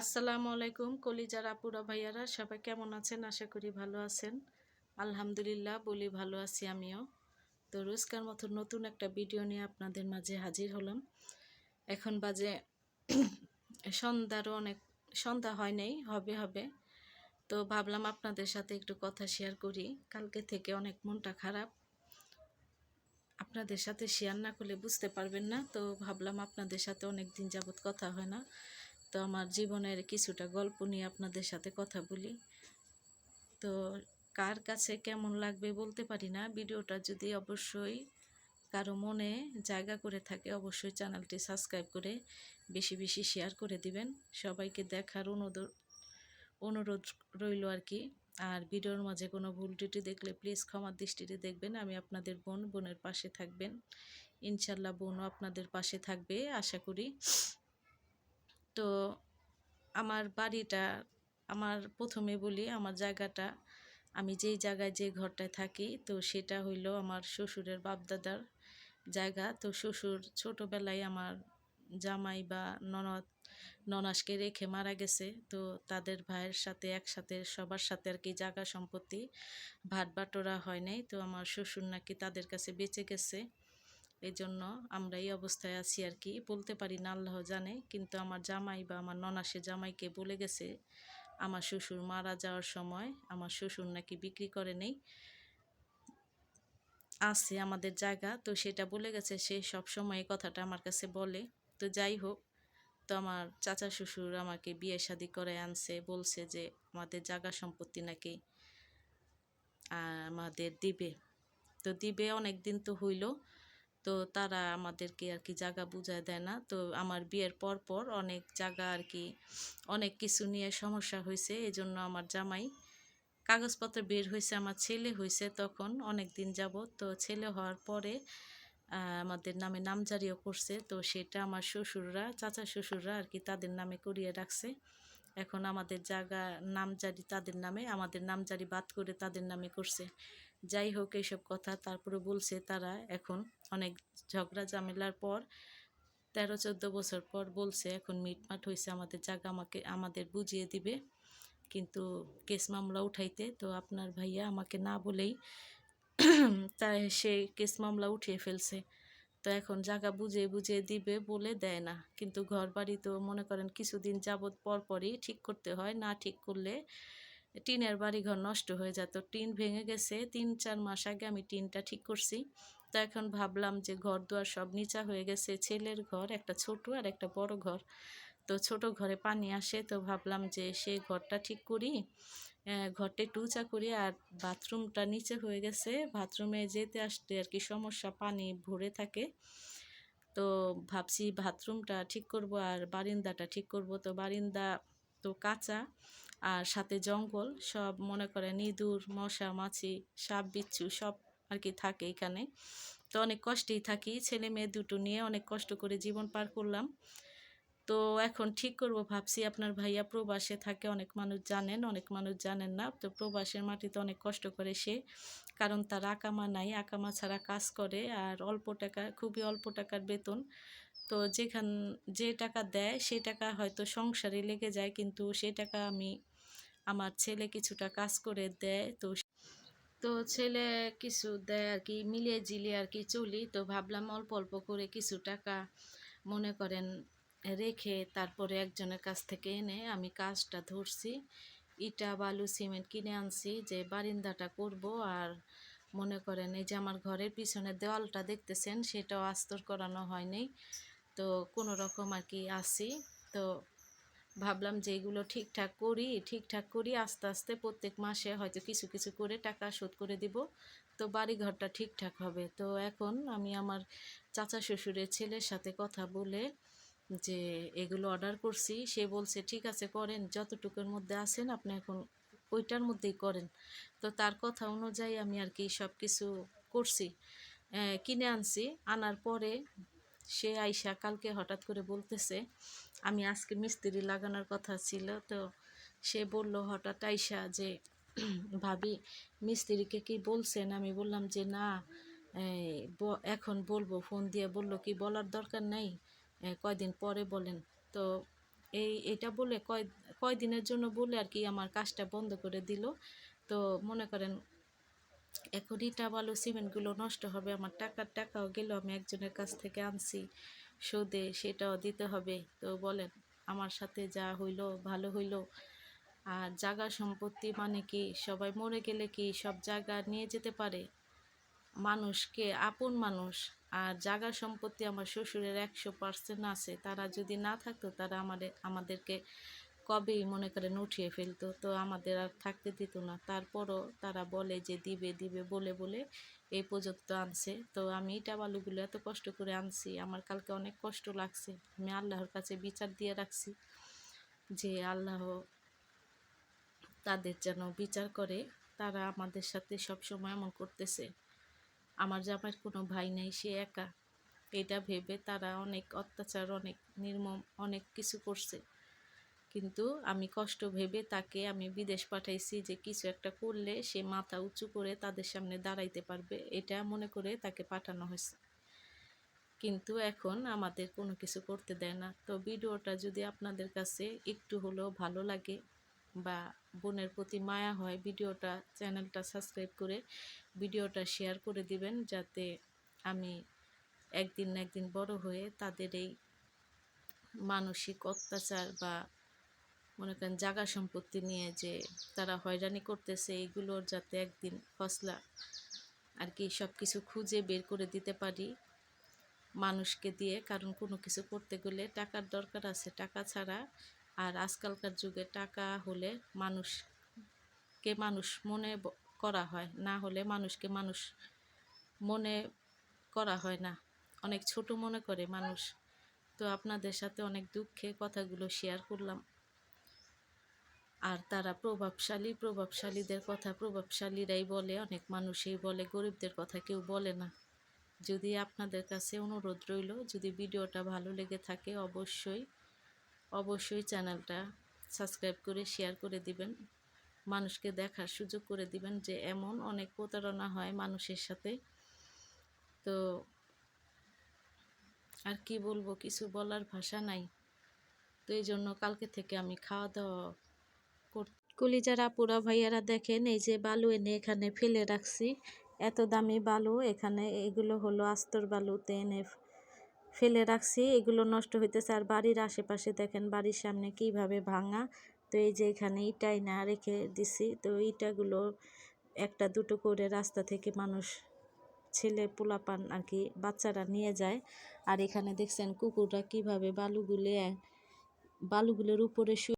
আসসালামু আলাইকুম, কলিজার আপুরা ভাইয়ারা, সবাই কেমন আছেন? আশা করি ভালো আছেন। আলহামদুলিল্লাহ, বলি ভালো আছি আমিও। তো রোজকার মতো নতুন একটা ভিডিও নিয়ে আপনাদের মাঝে হাজির হলাম। এখন বাজে সন্ধ্যারও অনেক, সন্ধ্যা হয় নাই, হবে হবে। তো ভাবলাম আপনাদের সাথে একটু কথা শেয়ার করি। কালকে থেকে অনেক মনটা খারাপ। আপনাদের সাথে শেয়ার না করলে বুঝতে পারবেন না। তো ভাবলাম আপনাদের সাথে অনেক দিন যাবৎ কথা হয় না। তো আমার জীবনের কিছুটা গল্প নিয়ে আপনাদের সাথে কথা বলি। তো কার কাছে কেমন লাগবে বলতে পারি না। ভিডিওটা যদি অবশ্যই কারও মনে জায়গা করে থাকে, অবশ্যই চ্যানেলটি সাবস্ক্রাইব করে বেশি বেশি শেয়ার করে দিবেন। সবাইকে দেখার অনুরোধ অনুরোধ রইল আর কি। আর ভিডিওর মাঝে কোনো ভুল ত্রুটি দেখলে প্লিজ ক্ষমার দৃষ্টিতে দেখবেন। আমি আপনাদের বোন, বোনের পাশে থাকবেন। ইনশাল্লাহ বোনও আপনাদের পাশে থাকবে, আশা করি। তো আমার বাড়িটা, আমার প্রথমে বলি আমার জায়গাটা, আমি যেই জায়গায় যে ঘরটায় থাকি, তো সেটা হইল আমার শ্বশুরের বাপদাদার জায়গা। তো শ্বশুর ছোটোবেলায় আমার জামাই বা ননদ, ননাসকে রেখে মারা গেছে। তো তাদের ভাইয়ের সাথে একসাথে, সবার সাথে আর কি জায়গা সম্পত্তি ভাট বাটোরা হয় নাই। তো আমার শ্বশুর নাকি তাদের কাছে বেঁচে গেছে। এই জন্য আমরা এই অবস্থায় আছি আর কি। বলতে পারি না, আল্লাহ জানে, কিন্তু আমার জামাই বা আমার ননাসে জামাইকে বলে গেছে, আমার শ্বশুর মারা যাওয়ার সময় আমার শ্বশুর নাকি বিক্রি করে নেই, আছে আমাদের জায়গা, তো সেটা বলে গেছে, সে সব সময় এই কথাটা আমার কাছে বলে। তো যাই হোক, তো আমার চাচা শ্বশুর আমাকে বিয়ে শাদি করে আনছে, বলছে যে আমাদের জায়গা সম্পত্তি নাকি আমাদের দিবে। তো দিবে, অনেক দিন তো হইল। তো তারা আমাদেরকে আর কি জায়গা বুঝায় দেয় না। তো আমার বিয়ের পর পর অনেক জায়গা আর কি, অনেক কিছু নিয়ে সমস্যা হয়েছে। এই জন্য আমার জামাই কাগজপত্র বের হয়েছে, আমার ছেলে হয়েছে তখন অনেক দিন যাব তো ছেলে হওয়ার পরে আমাদের নামে নামজারিও করছে। তো সেটা আমার শ্বশুররা, চাচা শ্বশুররা আর কি তাদের নামে করিয়ে রাখছে। এখন আমাদের জায়গা নামজারি তাদের নামে, আমাদের নামজারি বাদ করে তাদের নামে করছে। যাই হোক এইসব কথা তারপরে বলছে তারা এখন অনেক ঝগড়া ঝামেলার পর, তেরো, চোদ্দ বছর পর বলছে এখন মিটমাট হয়েছে আমাদের জায়গা আমাকে, আমাদের বুঝিয়ে দিবে। কিন্তু কেস মামলা উঠাইতে, তো আপনার ভাইয়া আমাকে না বলেই তাই সে কেস মামলা উঠিয়ে ফেলছে। তো এখন জায়গা বুঝে বুঝে দিবে বলে দেয় না। কিন্তু ঘর বাড়ি তো মনে করেন কিছুদিন যাবৎ পরপরই ঠিক করতে হয়, না ঠিক করলে টিনের বাড়ি ঘর নষ্ট হয়ে যেত টিন ভেঙে গেছে, তিন, চার মাস আগে আমি টিনটা ঠিক করছি। তো এখন ভাবলাম যে ঘর দুয়ার সব নিচা হয়ে গেছে, ছেলের ঘর, একটা ছোট আর একটা বড় ঘর। তো ছোট ঘরে পানি আসে, তো ভাবলাম যে সেই ঘরটা ঠিক করি। ঘরটা একটু উঁচা করি আর বাথরুমটা নিচে হয়ে গেছে। বাথরুমে যেতে আসতে আর কি সমস্যা, পানি ভরে থাকে। তো ভাবছি বাথরুমটা ঠিক করব আর বারিন্দাটা ঠিক করব। তো বারিন্দা কাঁচা আর সাথে জঙ্গল, সব মনে করেন ইঁদুর মশা, মাছি, সাপ, বিচ্ছু, সব আর কি থাকে এখানে। তো অনেক কষ্টেই থাকি, ছেলে মেয়ে দুটো নিয়ে অনেক কষ্ট করে জীবন পার করলাম। তো এখন ঠিক করব ভাবছি, আপনার ভাইয়া প্রবাসে থাকে, অনেক মানুষ জানেন, অনেক মানুষ জানেন না। তো প্রবাসের মাটিতে অনেক কষ্ট করে সে, কারণ তার আকামা নাই। আকামা ছাড়া কাজ করে, আর অল্প টাকা, খুবই অল্প টাকার বেতন। তো যেখান, যে টাকা দেয় সেই টাকা হয়তো সংসারে লেগে যায়, কিন্তু সেই টাকা আমি আমার ছেলে কিছুটা কাজ করে দেয়। তো তো ছেলে কিছু দেয় আর কি, মিলিয়ে জিলিয়ে আর কি চলি। তো ভাবলাম অল্প অল্প করে কিছু টাকা মনে করেন রেখে তারপরে একজনের কাছ থেকে এনে আমি কাজটা ধরছি। ইটা বালু সিমেন্ট কিনে আনছি যে বারিন্দাটা করব আর মনে করেন এই যে আমার ঘরের পিছনে দেওয়ালটা দেখতেছেন, সেটাও আস্তর করানো হয়নি। তো কোনো রকম আর কি আসি। তো ভাবলাম যে এগুলো ঠিকঠাক করি ঠিকঠাক করি, আস্তে আস্তে প্রত্যেক মাসে হয়তো কিছু কিছু করে টাকা শোধ করে দিব। তো বাড়ি ঘরটা ঠিকঠাক হবে। তো এখন আমি আমার চাচা শ্বশুরের ছেলের সাথে কথা বলে যে এগুলো অর্ডার করছি। সে বলছে, ঠিক আছে, করেন। যতটুকুর মধ্যে আছেন আপনি এখন ওইটার মধ্যেই করেন। তো তার কথা অনুযায়ী আমি আর কি সব কিছু করছি কিনে আনছি। আনার পরে সে আইসা কালকে হঠাৎ করে বলতেছে, আমি আজকে মিস্ত্রি লাগানোর কথা ছিল। তো সে বলল হঠাৎ আইসা যে, ভাবি, মিস্ত্রিকে কি বলছেন? আমি বললাম যে, না এখন বলব। ফোন দিয়ে বলল, কি বলার দরকার নেই? কয়দিন পরে বলেন। তো এই, এটা বলে কয়, কয়দিনের জন্য বলে আর কি আমার কাজটা বন্ধ করে দিল। তো মনে করেন এখন ইটা বালু, সিমেন্টগুলো নষ্ট হবে, আমার টাকার টাকাও গেল, আমি একজনের কাছ থেকে আনছি সুদে, সেটাও দিতে হবে। তো বলেন, আমার সাথে যা হইল, ভালো হইল। আর জায়গা সম্পত্তি মানে কি? সবাই মরে গেলে কি সব জায়গা নিয়ে যেতে পারে? মানুষকে আপন মানুষ। আর জায়গা সম্পত্তি আমার শ্বশুরের একশো পার্সেন্ট আছে, তারা যদি না থাকতো তারা আমাদের আমাদেরকে কবেই মনে করেন উঠিয়ে ফেলতো। তো আমাদের আর থাকতে দিত না। তারপরও তারা বলে যে, দিবে দিবে, বলে বলে এই পর্যন্ত আনছে। তো আমি ইটা বালুগুলো এত কষ্ট করে আনছি, আমার কালকে অনেক কষ্ট লাগছে। আমি আল্লাহর কাছে বিচার দিয়ে রাখছি যে, আল্লাহ তাদের যেন বিচার করে। তারা আমাদের সাথে সব সময় এমন করতেছে। আমার জামাইয়ের কোনো ভাই নাই, সে একা। এটা ভেবে তারা অনেক অত্যাচার, অনেক নির্মম, অনেক কিছু করছে। কিন্তু আমি কষ্ট ভেবে তাকে আমি বিদেশ পাঠাইছি যে কিছু একটা করলে সে মাথা উঁচু করে তাদের সামনে দাঁড়াইতে পারবে। এটা মনে করে তাকে পাঠানো হয়েছে। কিন্তু এখন আমাদের কোনো কিছু করতে দেয় না। তো ভিডিওটা যদি আপনাদের কাছে একটু হলেও ভালো লাগে বা বোনের প্রতি মায়া হয়, ভিডিওটা, চ্যানেলটা সাবস্ক্রাইব করে ভিডিওটা শেয়ার করে দিবেন যাতে আমি একদিন না একদিন বড় হয়ে তাদের এই মানসিক অত্যাচার বা মনে করেন জাগা সম্পত্তি নিয়ে যে তারা হয়রানি করতেছে, এগুলোর যাতে একদিন ফসলা আর কি সব কিছু খুঁজে বের করে দিতে পারি মানুষকে দিয়ে, কারণ কোনো কিছু করতে গেলে টাকার দরকার আছে। টাকা ছাড়া আর আজকালকার যুগে টাকা হলে মানুষকে মানুষ মনে করা হয়, না হলে মানুষকে মানুষ মনে করা হয় না। অনেক ছোট মনে করে মানুষ। তো আপনাদের সাথে অনেক দুঃখে কথাগুলো শেয়ার করলাম। আর তারা প্রভাবশালী, প্রভাবশালীদের কথা প্রভাবশালীরাই বলে, অনেক মানুষই বলে, গরিবদের কথা কেউ বলে না। যদি আপনাদের কাছে অনুরোধ রইল, যদি ভিডিওটা ভালো লেগে থাকে, অবশ্যই অবশ্যই চ্যানেলটা সাবস্ক্রাইব করে শেয়ার করে দিবেন। মানুষকে দেখার সুযোগ করে দিবেন যে এমন অনেক প্রতারণা হয় মানুষের সাথে। তো আর কি বলব, কিছু বলার ভাষা নাই। তো এই জন্য কালকে থেকে আমি খাওয়া দাওয়া কর কলিজার আপুরা ভাইয়ারা দেখেন, এই যে বালু এনে এখানে ফেলে রাখছি। এত দামি বালু, এখানে এগুলো হলো আস্তর বালুতে এনে ফেলে রাখছি। এগুলো নষ্ট হইতেছে। আর বাড়ির আশেপাশে দেখেন, বাড়ির সামনে কীভাবে ভাঙা। তো এই যে এখানে ইটাই না রেখে দিছি। তো ইটাগুলো একটা দুটো করে রাস্তা থেকে মানুষ, ছেলে পোলাপান আর কি বাচ্চারা নিয়ে যায়। আর এখানে দেখছেন কুকুররা কীভাবে বালুগুলো, বালুগুলোর উপরে